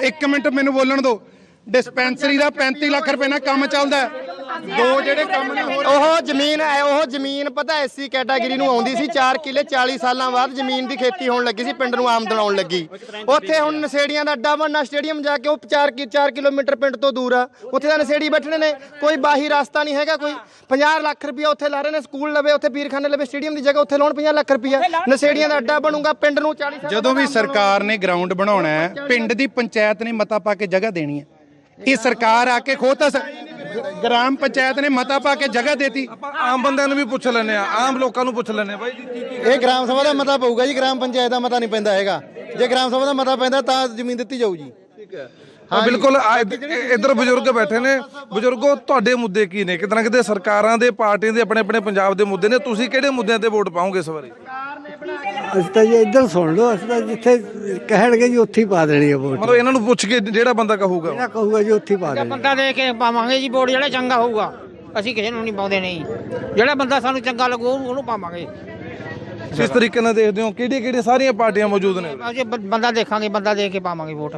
ਇੱਕ ਮਿੰਟ ਮੈਨੂੰ ਬੋਲਣ ਦਿਓ। ਡਿਸਪੈਂਸਰੀ ਦਾ 35 ਲੱਖ ਰੁਪਏ ਨਾਲ ਕੰਮ ਚੱਲਦਾ ਹੈ। ਦੋ ਜਿਹੜੇ ਕੰਮ ਨੇ ਹੋਰ ਉਹ ਜ਼ਮੀਨ ਹੈ ਉਹ ਜ਼ਮੀਨ ਪਤਾ ਐਸਸੀ ਕੈਟਾਗਰੀ ਨੂੰ ਆਉਂਦੀ ਸੀ 4 ਕਿੱਲੇ 40 ਸਾਲਾਂ ਬਾਅਦ ਜ਼ਮੀਨ ਦੀ ਖੇਤੀ ਹੋਣ ਲੱਗੀ ਸੀ ਪਿੰਡ ਨੂੰ ਆਮਦਨ ਆਉਣ ਲੱਗੀ। ਉੱਥੇ ਹੁਣ ਨਸ਼ੇੜੀਆਂ ਦਾ ਅੱਡਾ ਬਣਨਾ ਸਟੇਡੀਅਮ ਜਾ ਕੇ ਉਹ 4 ਕਿ 4 ਕਿਲੋਮੀਟਰ ਪਿੰਡ ਤੋਂ ਦੂਰ ਆ। ਉੱਥੇ ਤਾਂ ਨਸ਼ੇੜੀ ਬੈਠਣੇ ਨੇ ਕੋਈ ਬਾਹੀ ਰਸਤਾ ਨਹੀਂ ਹੈਗਾ ਕੋਈ 50 ਲੱਖ ਰੁਪਇਆ ਉੱਥੇ ਲਾ ਰਹੇ ਨੇ ਸਕੂਲ ਲਵੇ ਉੱਥੇ ਪੀਰਖਾਨੇ ਲਵੇ ਸਟੇਡੀਅਮ ਦੀ ਜਗ੍ਹਾ ਉੱਥੇ ਲਾਉਣ 50 ਲੱਖ ਰੁਪਇਆ। ਨਸ਼ੇੜੀਆਂ ਦਾ ਅੱਡਾ ਬਣੂਗਾ ਪਿੰਡ ਨੂੰ 40 ਸਾਲਾਂ ਜਦੋਂ ਵੀ ਸਰਕਾਰ ਨੇ ਗਰਾਊਂਡ ਬਣਾਉਣਾ ਹੈ ਪਿੰਡ ਦੀ ਪੰਚਾਇਤ ਨੇ ਮਤਾ ਪਾ ਕੇ ਜਗ੍ਹਾ ਦੇਣੀ ਹੈ। ਇਹ ਸਰਕਾਰ ਆ ਕੇ ਖੋ ਤਾਂ ਸ- ਗ੍ਰਾਮ ਪੰਚਾਇਤ ਨੇ ਮਤਾ ਪਾ ਕੇ ਜਗ੍ਹਾ ਦੇਤੀ। ਆਪਾਂ ਆਮ ਬੰਦਿਆਂ ਨੂੰ ਵੀ ਪੁੱਛ ਲੈਂਦੇ ਆ ਆਮ ਲੋਕਾਂ ਨੂੰ ਪੁੱਛ ਆ ਬਾਈ ਜੀ ਕੀ ਕੀ ਇਹ ਗ੍ਰਾਮ ਸਭਾ ਦਾ ਮਤਾ ਪਊਗਾ ਜੀ ਗ੍ਰਾਮ ਪੰਚਾਇਤ ਦਾ ਮਤਾ ਨਹੀਂ ਪੈਂਦਾ ਹੈਗਾ। ਜੇ ਗ੍ਰਾਮ ਸਭਾ ਦਾ ਮਤਾ ਪੈਂਦਾ ਤਾਂ ਜ਼ਮੀਨ ਦਿੱਤੀ ਜਾਊ ਜੀ। ਠੀਕ ਹੈ। ਹਾਂ ਬਿਲਕੁਲ ਆ ਇੱਧ- ਇੱਧਰ ਬਜ਼ੁਰਗ ਬੈਠੇ ਨੇ। ਬਜ਼ੁਰਗੋ ਤੁਹਾਡੇ ਮੁੱਦੇ ਕੀ ਨੇ? ਕਿਤਨਾ ਕਿਤੇ ਸਰਕਾਰਾਂ ਦੇ ਪਾਰਟੀਆਂ ਦੇ ਆਪਣੇ ਆਪਣੇ ਪੰਜਾਬ ਦੇ ਮੁੱਦੇ ਨੇ। ਤੁਸੀਂ ਕਿਹੜੇ ਮੁੱਦਿਆਂ ਤੇ ਵੋਟ ਪਾਓਗੇ ਇਸ ਵਾਰੀ? ਅਸੀਂ ਤਾਂ ਜੀ ਇੱਧਰ ਸੁਣ ਲਓ ਅਸੀਂ ਤਾਂ ਜਿੱਥੇ ਕਹਿਣਗੇ ਜੀ ਉੱਥੇ ਹੀ ਪਾ ਦੇਣੀ ਹੈ ਵੋਟ। ਮਤਲਬ ਇਹਨਾਂ ਨੂੰ ਪੁੱਛ ਕੇ ਜਿਹੜਾ ਬੰਦਾ ਕਹੂਗਾ। ਜਿਹੜਾ ਕਹੂਗਾ ਜੀ ਉੱਥੇ ਹੀ ਪਾ ਦੇਣੀ ਬੰਦਾ ਦੇ ਕੇ ਪਾਵਾਂਗੇ ਜੀ ਵੋਟ ਜਿਹੜਾ ਚੰਗਾ ਹੋਊਗਾ ਅਸੀਂ ਕਿਸੇ ਨੂੰ ਨਹੀਂ ਪਾਉਂਦੇ ਨਹੀਂ। ਜਿਹੜਾ ਬੰਦਾ ਸਾਨੂੰ ਚੰਗਾ ਲੱਗੂ ਉਹਨੂੰ ਉਹਨੂੰ ਪਾਵਾਂਗੇ। ਕਿਸ ਤਰੀਕੇ ਨਾਲ ਦੇਖਦੇ ਹੋ ਕਿਹੜੀਆਂ ਕਿਹੜੀਆਂ ਸਾਰੀਆਂ ਪਾਰਟੀਆਂ ਮੌਜੂਦ ਨੇ? ਅਸੀਂ ਬ- ਬੰਦਾ ਦੇਖਾਂਗੇ ਬੰਦਾ ਦੇ ਕੇ ਪਾਵਾਂਗੇ ਵੋਟ।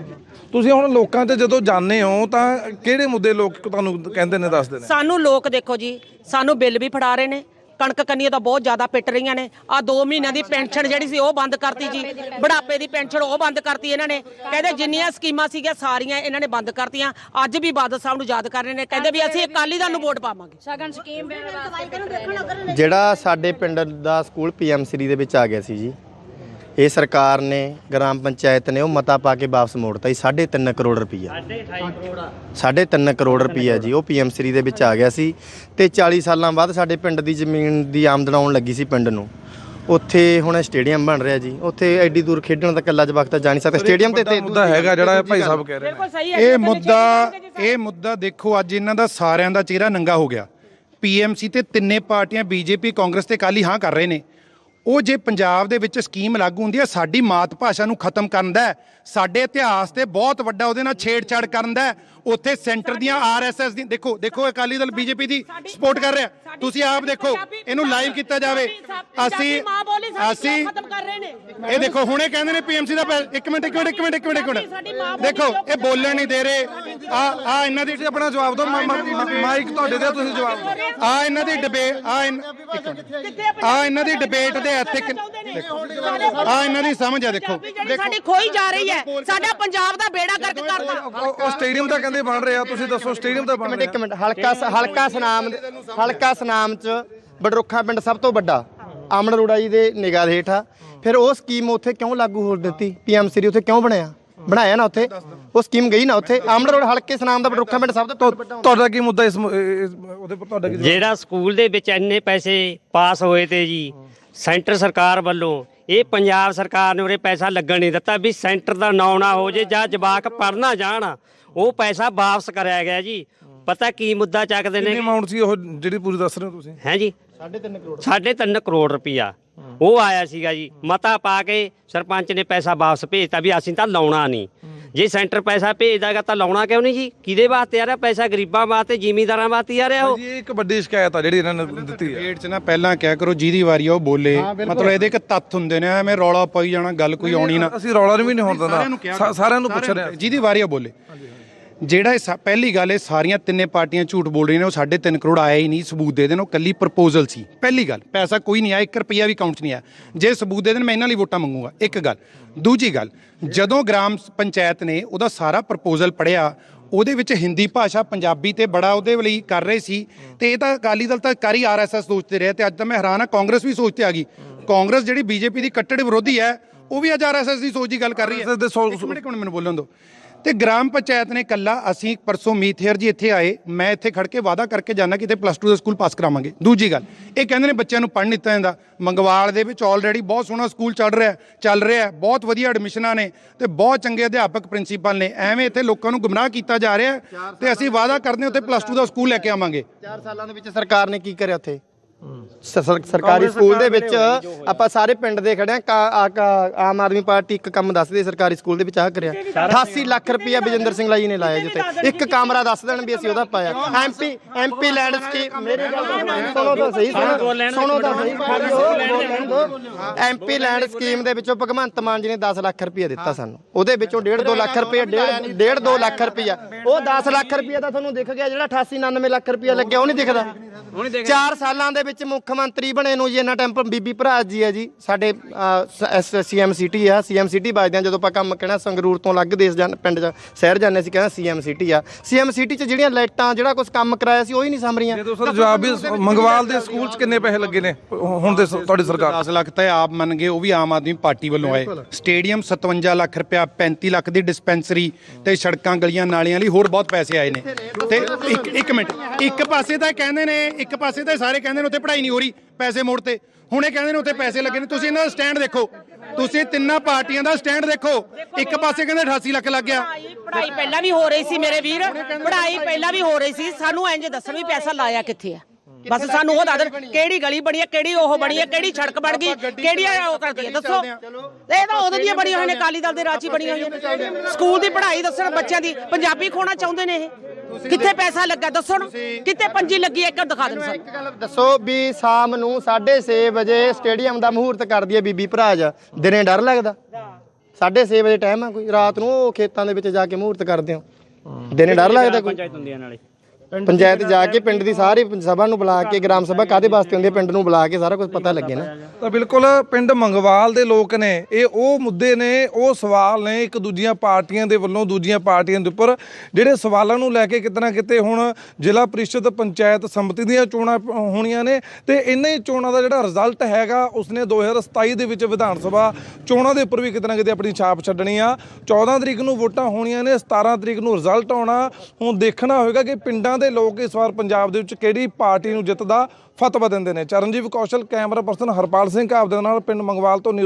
ਤੁਸੀਂ ਹੁਣ ਲੋਕਾਂ ਤੇ ਜਦੋਂ ਜਾਂਦੇ ਹੋ ਤਾਂ ਕਿਹੜੇ ਮੁੱਦੇ ਲੋਕ ਤੁਹਾਨੂੰ ਕਹਿੰਦੇ ਨੇ ਦੱਸਦੇ ਨੇ? ਸਾਨੂੰ ਲੋਕ ਦੇਖੋ ਜੀ ਸਾਨੂੰ ਬਿੱਲ ਵੀ ਫੜਾ ਰਹੇ ਨੇ। ਕਣਕ ਕੰਨੀਆਂ ਤਾਂ ਬਹੁਤ ਜ਼ਿਆਦਾ ਪਿੱਟ ਰਹੀਆਂ ਨੇ। ਆ 2 ਮਹੀਨਿਆਂ ਦੀ ਪੈਨਸ਼ਨ ਜਿਹੜੀ ਸੀ ਉਹ ਬੰਦ ਕਰਤੀ ਜੀ। ਬੁਢਾਪੇ ਦੀ ਪੈਨਸ਼ਨ ਉਹ ਬੰਦ ਕਰਤੀ ਇਹਨਾਂ ਨੇ। ਕਹਿੰਦੇ ਜਿੰਨੀਆਂ ਸਕੀਮਾਂ ਸੀਗੀਆਂ ਸਾਰੀਆਂ ਇਹਨਾਂ ਨੇ ਬੰਦ ਕਰਤੀਆਂ। ਅੱਜ ਵੀ ਬਾਦਲ ਸਾਹਿਬ ਨੂੰ ਯਾਦ ਕਰ ਰਹੇ ਨੇ। ਕਹਿੰਦੇ ਵੀ ਅਸੀਂ ਅਕਾਲੀ ਦਲ ਨੂੰ ਵੋਟ ਪਾਵਾਂਗੇ। ਸ਼ਗਨ ਸਕੀਮ ਜਿਹੜਾ ਸਾਡੇ ਪਿੰਡ ਦਾ ਸਕੂਲ ਪੀਐਮਸੀ ਦੇ ਵਿੱਚ ਆ ਗਿਆ ਸੀ ਜੀ ਇਹ ਸਰਕਾਰ ਨੇ ਗ੍ਰਾਮ ਪੰਚਾਇਤ ਨੇ ਉਹ ਮਤਾ ਪਾ ਕੇ ਵਾਪਸ ਮੋੜਤਾ ਜੀ 3.5 ਕਰੋੜ ਰੁਪਈਆ। 3.5 ਕਰੋੜ ਰੁਪਈਆ ਜੀ ਉਹ ਪੀਐਮਸੀ ਦੇ ਵਿੱਚ ਆ ਗਿਆ ਸੀ ਤੇ 40 ਸਾਲਾਂ ਬਾਅਦ ਸਾਡੇ ਪਿੰਡ ਦੀ ਜ਼ਮੀਨ ਦੀ ਆਮਦਨ ਆਉਣ ਲੱਗੀ ਸੀ ਪਿੰਡ ਨੂੰ। ਉੱਥੇ ਹੁਣ ਸਟੇਡੀਅਮ ਬਣ ਰਿਹਾ ਜੀ ਉੱਥੇ ਐਡੀ ਦੂਰ ਖੇਡਣ ਦਾ ਕੱਲਾ ਜਵਾਕ ਤਾਂ ਜਾ ਨਹੀਂ ਸਕਦਾ। ਸਟੇਡੀਅਮ ਤੇ ਤੇ ਮੁੱਦਾ ਹੈਗਾ ਜਿਹੜਾ ਭਾਈ ਸਾਹਿਬ ਕਹਿ ਰਹੇ ਇਹ ਮੁੱਦਾ ਇਹ ਮੁੱਦਾ ਦੇਖੋ ਅੱਜ ਇਹਨਾਂ ਦਾ ਸਾਰਿਆਂ ਦਾ ਚਿਹਰਾ ਨੰਗਾ ਹੋ ਗਿਆ। ਪੀਐਮਸੀ ਤੇ ਤਿੰਨੇ ਪਾਰਟੀਆਂ ਬੀਜੇਪੀ ਕਾਂਗਰਸ ਤੇ ਕਾਲੀ ਹਾਂ ਕਰ ਰਹੇ ਨੇ। ਉਹ ਜੇ ਪੰਜਾਬ ਦੇ ਵਿੱਚ ਸਕੀਮ ਲਾਗੂ ਹੁੰਦੀ ਹੈ, ਸਾਡੀ ਮਾਤ ਭਾਸ਼ਾ ਨੂੰ ਖਤਮ ਕਰਨ ਦਾ ਸਾਡੇ ਇਤਿਹਾਸ ਤੇ ਬਹੁਤ ਵੱਡਾ ਉਹਦੇ ਨਾਲ ਛੇੜਛਾੜ ਕਰਨ ਦਾ ਉੱਥੇ ਸੈਂਟਰ ਦੀਆਂ ਆਰਐਸਐਸ ਦੀ ਦੇਖੋ ਦੇਖੋ ਅਕਾਲੀ ਦਲ ਬੀਜੇਪੀ ਦੀ ਸਪੋਰਟ ਕਰ ਰਿਹਾ। ਤੁਸੀਂ ਆਪ ਦੇਖੋ ਇਹਨੂੰ ਲਾਈਵ ਕੀਤਾ ਜਾਵੇ। ਅਸੀਂ ਅਸੀਂ ਇਹ ਦੇਖੋ ਹੁਣੇ ਕਹਿੰਦੇ ਨੇ ਪੀਐਮਸੀ ਦਾ ਇੱਕ ਮਿੰਟ ਇੱਕ ਮਿੰਟ ਇੱਕ ਮਿੰਟ ਇੱਕ ਮਿੰਟ ਇੱਕ ਮਿੰਟ। ਦੇਖੋ ਇਹ ਬੋਲਣ ਨਹੀਂ ਦੇ ਰਹੇ। ਆ ਆ ਇਹਨਾਂ ਦੀ ਆਪਣਾ ਜਵਾਬ ਦਿਓ ਮਾਈਕ ਤੁਹਾਡੇ ਆ, ਤੁਸੀਂ ਜਵਾਬ ਆ ਇਹਨਾਂ ਦੀ ਡਿਬੇਟ ਆ ਆ ਇਹਨਾਂ ਦੀ ਡਿਬੇਟ ਦੇ ਐਥਿਕ ਆ ਇਹਨਾਂ ਦੀ ਸਮਝ ਆ ਦੇਖੋ। ਸਾਡੀ ਖੋਈ ਜਾ ਰਹੀ ਹੈ ਸਾਡਾ ਪੰਜਾਬ ਦਾ ਬੇੜਾ ਗਰਕ ਕਰਤਾ। ਉਹ ਸਟੇਡੀਅਮ ਤਾਂ ਕਹਿੰਦੇ ਬਣ ਰਿਹਾ ਤੁਸੀਂ ਦੱਸੋ ਸਟੇਡੀਅਮ ਤਾਂ ਬਣ ਮਿੰਟ ਰਿਹਾ। ਇੱਕ ਮਿੰਟ ਹਲਕਾ ਸ- ਹਲਕਾ ਸਨਾਮ ਹਲਕਾ ਸਨਾਮ ਚ ਬਡਰੁੱਖਾ ਪਿੰਡ ਸਭ ਤੋਂ ਵੱਡਾ ਆਮਣ ਰੋੜਾ ਜੀ ਦੇ ਨਿਗਾਹ ਦੇ ਹੇਠ। ਆ ਫਿਰ ਉਹ ਸਕੀਮ ਉੱਥੇ ਕਿਉਂ ਲਾਗੂ ਹੋ ਦਿੱਤੀ? ਪੀਐਮਸੀ ਉੱਥੇ ਕਿਉਂ ਬਣਿਆ? ਬਣਾਇਆ ਨਾ ਉੱਥੇ? ਉਹ ਸਕੀਮ ਗਈ ਨਾ ਉੱਥੇ? ਆਮਣ ਰੋਡ ਹਲਕੇ ਸਨਾਮ ਦਾ ਬਡਰੁੱਖਾ ਪਿੰਡ ਸਭ ਤੋਂ ਵੱਡਾ ਤੁਹਾਡਾ ਕੀ ਮੁੱਦਾ ਇਸ ਮ- ਇਸ- ਉਹਦੇ ਪਰ ਤੁਹਾਡਾ ਕੀ? ਜਿਹੜਾ ਸਕੂਲ ਦੇ ਵਿੱਚ ਇੰਨੇ ਪੈਸੇ ਪਾਸ ਹੋਏ ਤੇ ਜੀ ਸੈਂਟਰ ਸਰਕਾਰ ਵੱਲੋਂ ਇਹ ਪੰਜਾਬ ਸਰਕਾਰ ਨੇ ਉਰੇ ਪੈਸਾ ਲੱਗਣ ਨਹੀਂ ਦਿੱਤਾ ਵੀ ਸੈਂਟਰ ਦਾ ਨਾਂ ਨਾ ਹੋ ਜੇ ਜਾਂ ਜਵਾਕ ਪੜਨਾ ਜਾਣ। ਉਹ ਪੈਸਾ ਵਾਪਸ ਕਰਿਆ ਗਿਆ ਜੀ। ਪਤਾ ਕੀ ਮੁੱਦਾ ਚੱਕਦੇ ਕਿੰਨੀ ਨੇ ਅਮਾਉਂਟ ਸੀ ਉਹ ਜਿਹੜੀ ਪੂਰੀ ਦੱਸ ਰਹੇ ਹੋ ਤੁਸੀਂ? ਹੈ ਜੀ। 3.5 ਕਰੋੜ। 3.5 ਕਰੋੜ ਰੁਪਇਆ ਉਹ ਆਇਆ ਸੀਗਾ ਜੀ। ਮਤਾ ਪਾ ਕੇ ਸਰਪੰਚ ਨੇ ਪੈਸਾ ਵਾਪਸ ਭੇਜਤਾ ਵੀ ਅਸੀਂ ਤਾਂ ਲਾਉਣਾ ਨਹੀਂ। ਜੇ ਸੈਂਟਰ ਪੈਸਾ ਭੇਜਦਾਗਾ ਤਾਂ ਲਾਉਣਾ ਕਿਉਂ ਨਹੀਂ ਜੀ? ਕਿਹਦੇ ਵਾਸਤੇ ਆ ਰਿਹਾ? ਪੈਸਾ ਗਰੀਬਾਂ ਵਾਸਤੇ ਜ਼ਿਮੀਂਦਾਰਾਂ ਵਾਸਤੇ ਹੀ ਆ ਰਿਹਾ ਉਹ? ਜੀ ਇੱਕ ਵੱਡੀ ਸ਼ਿਕਾਇਤ ਆ ਜਿਹੜੀ ਇਹਨਾਂ ਨੇ ਦਿੱਤੀ ਹੈ ਡਿਬੇਟ 'ਚ ਨਾ ਪਹਿਲਾਂ ਕਿਹਾ ਕਰੋ ਜਿਹਦੀ ਵਾਰੀ ਆ ਉਹ ਬੋਲੇ। ਮਤਲਬ ਇਹਦੇ ਇੱਕ ਤੱਥ ਹੁੰਦੇ ਨੇ ਐਵੇਂ ਰੌਲਾ ਪਾਈ ਜਾਣਾ ਗੱਲ ਕੋਈ ਆਉਣੀ ਨਾ। ਅਸੀਂ ਰੌਲਾ ਵੀ ਨਹੀਂ ਹੋਣ ਸਾਰਿਆਂ ਨੂੰ ਦਿੰਦਾ ਕਿਹਾ ਸਾ- ਸਾਰਿਆਂ ਨੂੰ ਪੁੱਛ ਰਹੇ। ਜਿਹਦੀ ਵਾਰੀ ਆ ਬੋਲੇ। ਜਿਹੜਾ ਇਹ ਪਹਿਲੀ ਗੱਲ ਇਹ ਸਾਰੀਆਂ ਤਿੰਨੇ ਪਾਰਟੀਆਂ ਝੂਠ ਬੋਲ ਰਹੀਆਂ ਨੇ ਉਹ 3.5 ਕਰੋੜ ਆਇਆ ਹੀ ਨਹੀਂ ਸਬੂਤ ਦੇ ਦੇਣ ਉਹ ਕੱਲੀ ਪ੍ਰਪੋਜ਼ਲ ਸੀ। ਪਹਿਲੀ ਗੱਲ ਪੈਸਾ ਕੋਈ ਨਹੀਂ ਆਇਆ 1 ਰੁਪਿਆ ਵੀ ਅਕਾਊਂਟ 'ਚ ਨਹੀਂ ਆਇਆ। ਜੇ ਸਬੂਤ ਦੇ ਦੇਣ ਮੈਂ ਇਹਨਾਂ ਲਈ ਵੋਟਾਂ ਮੰਗੂਗਾ ਇੱਕ ਗੱਲ। ਦੂਜੀ ਗੱਲ ਜਦੋਂ ਗ੍ਰਾਮ ਪੰਚਾਇਤ ਨੇ ਉਹਦਾ ਸਾਰਾ ਪ੍ਰਪੋਜ਼ਲ ਪੜਿਆ ਉਹਦੇ ਵਿੱਚ ਹਿੰਦੀ ਭਾਸ਼ਾ ਪੰਜਾਬੀ ਤੇ ਬੜਾ ਉਹਦੇ ਲਈ ਕਰ ਰਹੇ ਸੀ ਤੇ ਇਹ ਤਾਂ ਅਕਾਲੀ ਦਲ ਤਾਂ ਕਰ ਹੀ ਆਰਐਸਐਸ ਸੋਚਦੇ ਰਹੇ ਤੇ ਅੱਜ ਤਾਂ ਮੈਂ ਹੈਰਾਨ ਆ ਕਾਂਗਰਸ ਵੀ ਸੋਚਤੇ ਆ ਗਈ। ਕਾਂਗਰਸ ਜਿਹੜੀ ਬੀਜੇਪੀ ਦੀ ਕੱਟੜ ਵਿਰੋਧੀ ਹੈ ਉਹ ਵੀ ਅੱਜ ਆਰਐਸਐਸ ਦੀ ਸੋਚ ਦੀ ਗੱਲ ਕਰ ਰਹੀ ਹੈ। ਦੇ ਇੱਕ ਮਿੰਟ ਇੱਕ ਮਿੰਟ ਮੈਨੂੰ ਬੋਲਣ ਦਿਓ। ਤੇ ਗ੍ਰਾਮ ਪੰਚਾਇਤ ਨੇ ਕੱਲਾ ਅਸੀਂ ਪਰਸੋਂ ਮੀਥੇਰ ਜੀ ਇੱਥੇ ਆਏ, ਮੈਂ ਇੱਥੇ ਖੜ ਕੇ ਵਾਅਦਾ ਕਰਕੇ ਜਾਣਾ ਕਿਤੇ ਪਲੱਸ 2 ਦਾ ਸਕੂਲ ਪਾਸ ਕਰਾਵਾਂਗੇ। ਦੂਜੀ ਗੱਲ, ਇਹ ਕਹਿੰਦੇ ਨੇ ਬੱਚਿਆਂ ਨੂੰ ਪੜ੍ਹਨ ਦਿੱਤਾ ਜਾਂਦਾ। ਮੰਗਵਾਲ ਦੇ ਵਿੱਚ ਆਲਰੇਡੀ ਬਹੁਤ ਸੋਹਣਾ ਸਕੂਲ ਚੱਲ ਰਿਹਾ ਚੱਲ ਰਿਹਾ, ਬਹੁਤ ਵਧੀਆ ਐਡਮਿਸ਼ਨਾਂ ਨੇ ਤੇ ਬਹੁਤ ਚੰਗੇ ਅਧਿਆਪਕ ਪ੍ਰਿੰਸੀਪਲ ਨੇ, ਐਵੇਂ ਇੱਥੇ ਲੋਕਾਂ ਨੂੰ ਗੁੰਮਰਾਹ ਕੀਤਾ ਜਾ ਰਿਹਾ ਹੈ ਤੇ ਅਸੀਂ ਵਾਅਦਾ ਕਰਦੇ ਹਾਂ ਉੱਥੇ ਪਲੱਸ 2 ਦਾ ਸਕੂਲ ਲੈ ਕੇ ਆਵਾਂਗੇ। 4 ਸਾਲਾਂ ਦੇ ਵਿੱਚ ਸਰਕਾਰ ਨੇ ਕੀ ਕਰਿਆ ਉੱਥੇ? ਸ- ਸਰ- ਸਰਕਾਰੀ ਸਕੂਲ ਦੇ ਵਿੱਚ ਆਪਾਂ ਸਾਰੇ ਪਿੰਡ ਦੇ ਖੜੇ ਆ। ਕਾ- ਆ- ਕਾ- ਆਮ ਆਦਮੀ ਪਾਰਟੀ ਇੱਕ ਕੰਮ ਦੱਸਦੀ ਸਰਕਾਰੀ ਸਕੂਲ ਦੇ ਵਿੱਚ ਆਹ ਕਰਿਆ। 88 ਲੱਖ ਰੁਪਇਆ ਬਜਿੰਦਰ ਸਿੰਘ ਲਾਈ ਨੇ ਲਾਇਆ ਜਿੱਤੇ ਇੱਕ ਕਮਰਾ ਦੱਸ ਦੇਣ ਵੀ ਅਸੀਂ ਉਹਦਾ ਪਾਇਆ। ਐਮਪੀ ਐਮਪੀ ਲੈਂਡ ਸਕੀਮ ਮੇਰੀ ਗੱਲ ਤਾਂ ਸੁਣੋ ਤਾਂ ਸਹੀ। ਸੁਣੋ ਸੁਣੋ ਤਾਂ ਸਹੀ। ਐਮਪੀ ਲੈਂਡ ਸਕੀਮ ਦੇ ਵਿੱਚੋਂ ਭਗਵੰਤ ਮਾਨ ਜੀ ਨੇ 10 ਲੱਖ ਰੁਪਇਆ ਦਿੱਤਾ ਸਾਨੂੰ। ਉਹਦੇ ਵਿੱਚੋਂ 1.5 2 ਲੱਖ ਰੁਪਇਆ 1.5 2 ਲੱਖ ਰੁਪਇਆ ਉਹ 10 ਲੱਖ ਰੁਪਇਆ ਤਾਂ ਤੁਹਾਨੂੰ ਦਿਖ ਗਿਆ ਜਿਹੜਾ 88 99 ਲੱਖ ਰੁਪਇਆ ਲੱਗਿਆ ਉਹ ਨਹੀਂ ਦਿਖਦਾ। 4 ਸਾਲਾਂ ਦੇ ਵਿੱਚ ਮੁੱਖ ਮੰਤਰੀ ਬਣੇ ਨੂੰ ਜੀ ਇਹਨਾਂ ਟਾਈਮ ਬੀਬੀ ਭਰਾ ਜੀ ਹੈ ਜੀ ਸਾਡੇ ਸੀਐਮ ਸਿਟੀ ਆ ਸੀਐਮ ਸਿਟੀ ਵੱਜਦੇ ਆ ਜਦੋਂ ਆਪਾਂ ਕੰਮ ਕਹਿਣਾ ਸੰਗਰੂਰ ਤੋਂ ਅਲੱਗ ਦੇਸ਼ ਜਾਣ ਪਿੰਡ ਚ ਸ਼ਹਿਰ ਜਾਂਦੇ ਸੀ ਕਹਿੰਦਾ ਸੀਐਮ ਸਿਟੀ ਆ। ਸੀਐਮ ਸਿਟੀ ਚ ਜਿਹੜੀਆਂ ਲਾਈਟਾਂ ਜਿਹੜਾ ਕੁਝ ਕੰਮ ਕਰਾਇਆ ਸੀ ਉਹ ਹੀ ਨਹੀਂ ਸਮਰੀਆਂ ਜਦੋਂ ਸਰ ਜਵਾਬ ਵੀ ਮੰਗਵਾਲ ਦੇ ਸਕੂਲ 'ਚ ਕਿੰਨੇ ਪੈਸੇ ਲੱਗੇ ਨੇ ਹੁਣ ਦੇ ਤੁਹਾਡੀ ਸਰਕਾਰ? 10 ਲੱਖ ਤਾਂ ਆਪ ਮੰਨ ਗਏ ਉਹ ਵੀ ਆਮ ਆਦਮੀ ਪਾਰਟੀ ਵੱਲੋਂ ਆਏ। ਸਟੇਡੀਅਮ 57 ਲੱਖ ਰੁਪਇਆ 35 ਲੱਖ ਦੀ ਡਿਸਪੈਂਸਰੀ ਤੇ ਸੜਕਾਂ ਗਲੀਆਂ ਨਾਲੀਆਂ ਲਈ ਹੋਰ ਬਹੁਤ ਪੈਸੇ ਆਏ ਨੇ। ਤੇ ਇੱਕ ਇੱਕ ਮਿੰਟ ਇੱਕ ਪਾਸੇ ਤਾਂ ਕਹਿੰਦੇ ਨੇ ਇੱਕ ਪਾਸੇ ਤਾਂ ਸਾਰੇ ਕਹਿੰਦੇ ਨੇ ਉੱਥੇ ਪੜ੍ਹਾਈ ਨਹੀਂ ਹੋ ਰਹੀ ਪੈਸੇ ਮੋੜ ਤੇ। ਹੁਣ ਇਹ ਕਹਿੰਦੇ ਨੇ ਉੱਥੇ ਪੈਸੇ ਲੱਗੇ ਨੇ। ਤੁਸੀਂ ਇਹਨਾਂ ਦਾ ਸਟੈਂਡ ਦੇਖੋ। ਤੁਸੀਂ ਤਿੰਨਾਂ ਪਾਰਟੀਆਂ ਦਾ ਸਟੈਂਡ ਦੇਖੋ। ਇੱਕ ਪਾਸੇ ਕਹਿੰਦੇ 88 ਲੱਖ ਲੱਗ ਗਿਆ। ਪੜ੍ਹਾਈ ਪਹਿਲਾਂ ਵੀ ਹੋ ਰਹੀ ਸੀ ਮੇਰੇ ਵੀਰ। ਪੜ੍ਹਾਈ ਪਹਿਲਾਂ ਵੀ ਹੋ ਰਹੀ ਸੀ। ਸਾਨੂੰ ਇੰਜ ਦੱਸਣ ਵੀ ਪੈਸਾ ਲਾਇਆ ਕਿੱਥੇ ਆ। ਬਸ ਸਾਨੂੰ ਉਹ ਦੱਸ ਦੇਣ ਕਿਹੜੀ ਗਲੀ ਬਣੀ ਹੈ ਕਿਹੜੀ ਉਹ ਬਣੀ ਹੈ ਕਿਹੜੀ ਸੜਕ ਬਣ ਗਈ ਕਿਹੜੀ ਉਹ ਕਰਦੀ ਹੈ ਦੱਸੋ ਇਹ ਤਾਂ ਉਹਦੇ ਦੀਆਂ ਬਣੀਆਂ ਹੋਈਆਂ ਨੇ ਕਾਲੀ ਦਲ ਦੇ ਰਾਜੀ ਬਣੀਆਂ ਹੋਈਆਂ ਸਕੂਲ ਦੀ ਪੜ੍ਹਾਈ ਦੱਸਣ ਬੱਚਿਆਂ ਦੀ। ਪੰਜਾਬੀ ਖੋਣਾ ਚਾਹੁੰਦੇ ਨੇ ਇਹ। ਕਿੱਥੇ ਪੈਸਾ ਲੱਗਾ ਦੱਸੋ ਨਾ। ਕਿੱਥੇ ਪੰਜੀ ਲੱਗੀ ਹੈ ਇੱਕ ਦਿਖਾ ਦੇਣ ਸਾਨੂੰ ਇੱਕ ਗੱਲ ਦੱਸੋ ਵੀ ਸ਼ਾਮ ਨੂੰ 6:30 ਵਜੇ ਸਟੇਡੀਅਮ ਦਾ ਮਹੂਰਤ ਕਰਦੀ ਹੈ ਬੀਬੀ ਭਰਾਜ। ਦਿਨੇ ਡਰ ਲੱਗਦਾ। 6:30 ਵਜੇ ਟਾਈਮ ਆ ਕੋਈ। ਰਾਤ ਨੂੰ ਉਹ ਖੇਤਾਂ ਦੇ ਵਿੱਚ ਜਾ ਕੇ ਮਹੂਰਤ ਕਰਦੇ ਹੋ। ਦਿਨੇ ਡਰ ਲੱਗਦਾ ਕੋਈ? ਪੰਚਾਇਤ ਹੁੰਦੀਆਂ ਨਾਲੇ। ਪੰਚਾਇਤ ਜਾ ਕੇ ਪਿੰਡ ਦੀ ਸਾਰੀ ਸਭਾ ਨੂੰ ਬੁਲਾ ਕੇ ਗ੍ਰਾਮ ਸਭਾ ਕਾਦੇ ਵਾਸਤੇ ਹੁੰਦੀ ਹੈ? ਪਿੰਡ ਨੂੰ ਬੁਲਾ ਕੇ ਸਾਰਾ ਕੁਝ ਪਤਾ ਲੱਗੇ ਨਾ। ਤਾਂ ਬਿਲਕੁਲ ਪਿੰਡ ਮੰਗਵਾਲ ਦੇ ਲੋਕ ਨੇ ਇਹ ਉਹ ਮੁੱਦੇ ਨੇ ਉਹ ਸਵਾਲ ਨੇ ਇੱਕ ਦੂਜੀਆਂ ਪਾਰਟੀਆਂ ਦੇ ਵੱਲੋਂ ਦੂਜੀਆਂ ਪਾਰਟੀਆਂ ਦੇ ਉੱਪਰ ਜਿਹੜੇ ਸਵਾਲਾਂ ਨੂੰ ਲੈ ਕੇ ਕਿਤੇ ਨਾ ਕਿਤੇ ਹੁਣ ਜ਼ਿਲ੍ਹਾ ਪ੍ਰੀਸ਼ਦ ਪੰਚਾਇਤ ਸੰਮਤੀ ਦੀਆਂ ਚੋਣਾਂ ਹੋਣੀਆਂ ਨੇ ਤੇ ਇਹਨਾਂ ਹੀ ਚੋਣਾਂ ਦਾ ਜਿਹੜਾ ਰਿਜ਼ਲਟ ਹੈਗਾ ਉਸਨੇ 2027 ਦੇ ਵਿੱਚ ਵਿਧਾਨ ਸਭਾ ਚੋਣਾਂ ਦੇ ਉੱਪਰ ਵੀ ਕਿਤੇ ਨਾ ਕਿਤੇ ਆਪਣੀ ਛਾਪ ਛੱਡਣੀ ਆ। 14 ਤਰੀਕ ਨੂੰ ਵੋਟਾਂ ਹੋਣੀਆਂ ਨੇ 17 ਤਰੀਕ ਨੂੰ ਰਿਜ਼ਲਟ ਆਉਣਾ ਹੁਣ ਦੇਖਣਾ ਹੋਵੇਗਾ ਕਿ ਪਿੰਡਾਂ ਦੇ ਲੋਕ ਇਸ ਵਾਰ ਪੰਜਾਬ ਦੇ ਵਿੱਚ ਕਿਹੜੀ ਪਾਰਟੀ ਨੂੰ ਜਿੱਤ ਦਾ ਫਤਵਾ ਦਿੰਦੇ ਨੇ? ਚਰਨਜੀਤ ਕੌਸ਼ਲ, ਕੈਮਰਾ ਪਰਸਨ ਹਰਪਾਲ ਸਿੰਘ ਕਾਬ ਦੇ ਨਾਲ ਪਿੰਡ ਮੰਗਵਾਲ ਤੋਂ ਨਿਊਜ਼